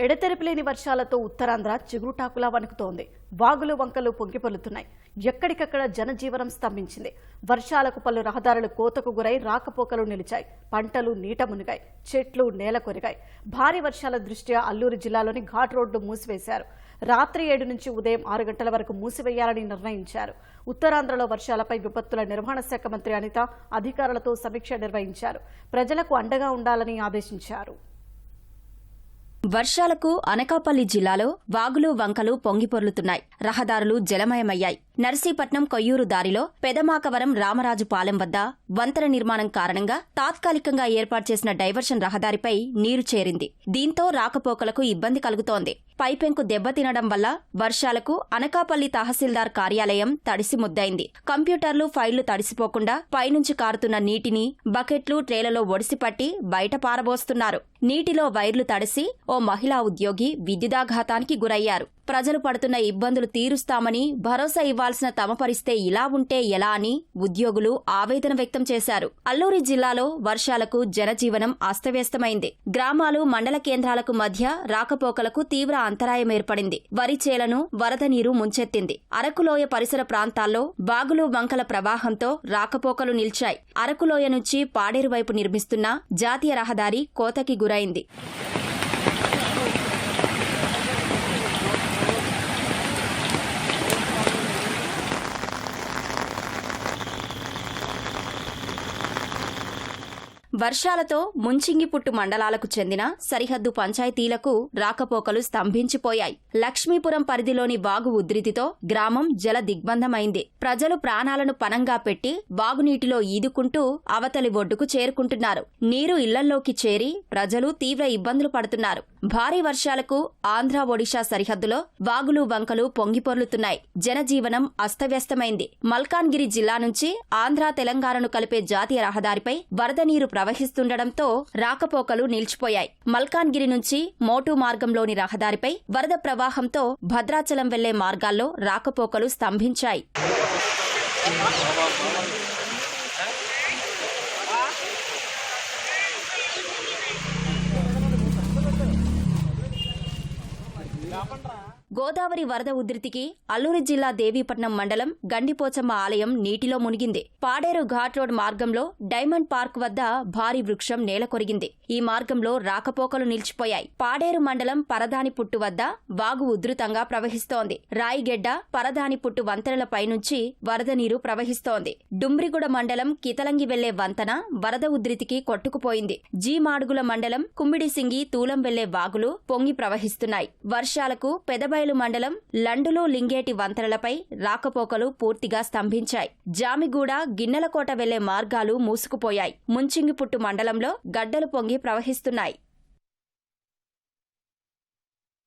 ఎడతెరిపిలేని వర్షాలతో ఉత్తరాంధ్ర చిగురుటాకులా వణుకుతోంది. వాగులు వంకలు పొంగిపొలుతున్నాయి ఎక్కడికక్కడ జనజీవనం స్తంభించింది. వర్షాలకు పలు రహదారులు కోతకు గురై రాకపోకలు నిలిచాయి. పంటలు నీట మునిగాయి. చెట్లు నేల కొరిగాయి. భారీ వర్షాల దృష్ట్యా అల్లూరు జిల్లాలోని ఘాట్ రోడ్డు మూసివేశారు. రాత్రి ఏడు నుంచి ఉదయం ఆరు గంటల వరకు మూసివేయాలని నిర్ణయించారు. ఉత్తరాంధ్రలో వర్షాలపై విపత్తుల నిర్వహణ శాఖ మంత్రి అనిత అధికారులతో సమీక్ష నిర్వహించారు. ప్రజలకు అండగా ఉండాలని ఆదేశించారు. వర్షాలకు అనకాపల్లి జిల్లాలో వాగులు వంకలు పొంగిపొర్లుతున్నాయి. రహదారులు జలమయమయ్యాయి. నర్సీపట్నం కొయ్యూరు దారిలో పెదమాకవరం రామరాజుపాలెం వద్ద వంతెన నిర్మాణం కారణంగా తాత్కాలికంగా ఏర్పాటు చేసిన డైవర్షన్ రహదారిపై నీరు చేరింది. దీంతో రాకపోకలకు ఇబ్బంది కలుగుతోంది. పైపెంకు దెబ్బతినడం వల్ల వర్షాలకు అనకాపల్లి తహసీల్దార్ కార్యాలయం తడిసి ముద్దైంది. కంప్యూటర్లు ఫైళ్ళు తడిసిపోకుండా పైనుంచి కారుతున్న నీటిని బకెట్లు ట్రేలలో ఒడిసిపట్టి బయట పారబోస్తున్నారు. నీటిలో వైర్లు తడిసి ఓ మహిళా ఉద్యోగి విద్యుదాఘాతానికి గురయ్యారు. ప్రజలు పడుతున్న ఇబ్బందులు తీరుస్తామని భరోసా ఇవ్వాల్సిన తమ పరిస్తే ఇలా ఉంటే ఎలా అని ఉద్యోగులు ఆవేదన వ్యక్తం చేశారు. అల్లూరి జిల్లాలో వర్షాలకు జనజీవనం అస్తవ్యస్తమైంది. గ్రామాలు మండల కేంద్రాలకు మధ్య రాకపోకలకు తీవ్ర అంతరాయం ఏర్పడింది. వరి చేలను వరద నీరు ముంచెత్తింది. అరకులోయ పరిసర ప్రాంతాల్లో బాగులు వంకల ప్రవాహంతో రాకపోకలు నిలిచాయి. అరకులోయ నుంచి పాడేరు వైపు నిర్మిస్తున్న జాతీయ రహదారి కోతకి గురైంది. వర్షాలతో ముంచింగిపుట్టు మండలాలకు చెందిన సరిహద్దు పంచాయతీలకు రాకపోకలు స్తంభించిపోయాయి. లక్ష్మీపురం పరిధిలోని వాగు ఉధృతితో గ్రామం జల దిగ్బంధమైంది ప్రజలు ప్రాణాలను పనంగా పెట్టి వాగునీటిలో ఈదుకుంటూ అవతలి ఒడ్డుకు చేరుకుంటున్నారు. నీరు ఇళ్ళల్లోకి చేరి ప్రజలు తీవ్ర ఇబ్బందులు పడుతున్నారు. భారీ వర్షాలకు ఆంధ్ర ఒడిషా సరిహద్దులో వాగులు వంకలు పొంగిపొర్లుతున్నాయి. జనజీవనం అస్తవ్యస్తమైంది. మల్కాన్గిరి జిల్లా నుంచి ఆంధ్ర తెలంగాణను కలిపే జాతీయ రహదారిపై వరద నీరు ప్రవహిస్తుండటంతో రాకపోకలు నిలిచిపోయాయి. మల్కాన్గిరి నుంచి మోటు మార్గంలోని రహదారిపై వరద ప్రవాహంతో భద్రాచలం వెళ్ళే మార్గాల్లో రాకపోకలు స్తంభించాయి. ఆపండ్రా గోదావరి వరద ఉధృతికి అల్లూరి జిల్లా దేవీపట్నం మండలం గండిపోచమ్మ ఆలయం నీటిలో మునిగింది. పాడేరు ఘాట్ రోడ్ మార్గంలో డైమండ్ పార్క్ వద్ద భారీ వృక్షం నేలకొరిగింది ఈ మార్గంలో రాకపోకలు నిలిచిపోయాయి. పాడేరు మండలం పరదాని పుట్టు వద్ద వాగు ఉధృతంగా ప్రవహిస్తోంది. రాయిగెడ్డ పరదాని పుట్టు వంతెనలపైనుంచి వరద నీరు ప్రవహిస్తోంది. డుమ్రిగూడ మండలం కితలంగి వెళ్ళే వంతెన వరద ఉధృతికి కొట్టుకుపోయింది. జీ మాడుగుల మండలం కుమ్మిడిసింగి తూలం వెళ్ళే వాగులు పొంగి ప్రవహిస్తున్నాయి. వర్షాలకు పెదబైలు మండలం లండులు లింగేటి వంతెనలపై రాకపోకలు పూర్తిగా స్తంభించాయి. జామిగూడ గిన్నెలకోట వెళ్ళే మార్గాలు మూసుకుపోయాయి. ముంచింగిపుట్టు మండలంలో గడ్డలు పొంగి ప్రవహిస్తున్నాయి.